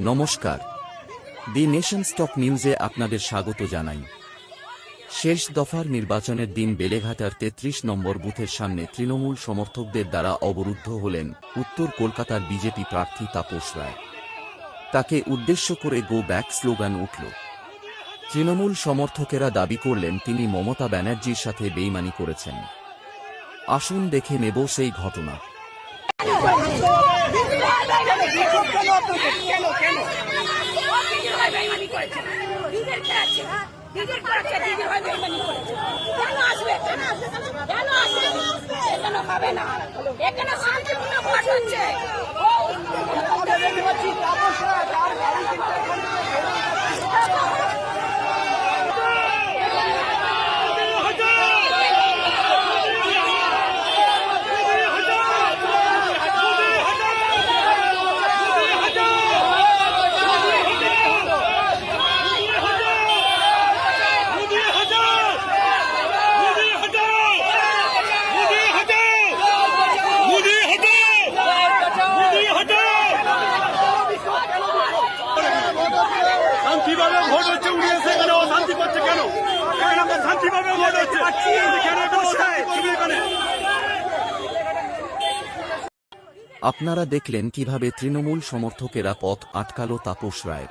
নমস্কার। দি nation stock নিউজে আপনাদের স্বাগত জানাই। শেষ দফার নির্বাচনের দিন বেলেঘাটার তেত্রিশ নম্বর বুথের সামনে তৃণমূল সমর্থকদের দ্বারা অবরুদ্ধ হলেন উত্তর কলকাতার বিজেপি প্রার্থী তাপস রায়। তাকে উদ্দেশ্য করে গো ব্যাক স্লোগান উঠল। তৃণমূল সমর্থকেরা দাবি করলেন তিনি মমতা ব্যানার্জির সাথে বেইমানি করেছেন। আসুন দেখে নেব সেই ঘটনা। করেছে কেন আসবে কেন আসবে কেন আসবে এখানে হবে না এখানে শান্তিপূর্ণ আপনারা দেখলেন কীভাবে তৃণমূল সমর্থকেরা পথ আটকালো তাপস রায়ের।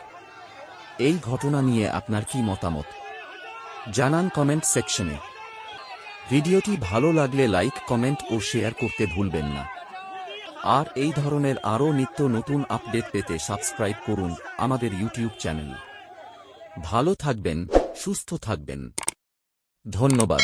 এই ঘটনা নিয়ে আপনার কি মতামত? জানান কমেন্ট সেকশনে। ভিডিওটি ভালো লাগলে লাইক, কমেন্ট ও শেয়ার করতে ভুলবেন না। আর এই ধরনের আরও নিত্য নতুন আপডেট পেতে সাবস্ক্রাইব করুন আমাদের ইউটিউব চ্যানেল। ভালো থাকবেন, সুস্থ থাকবেন। ধন্যবাদ।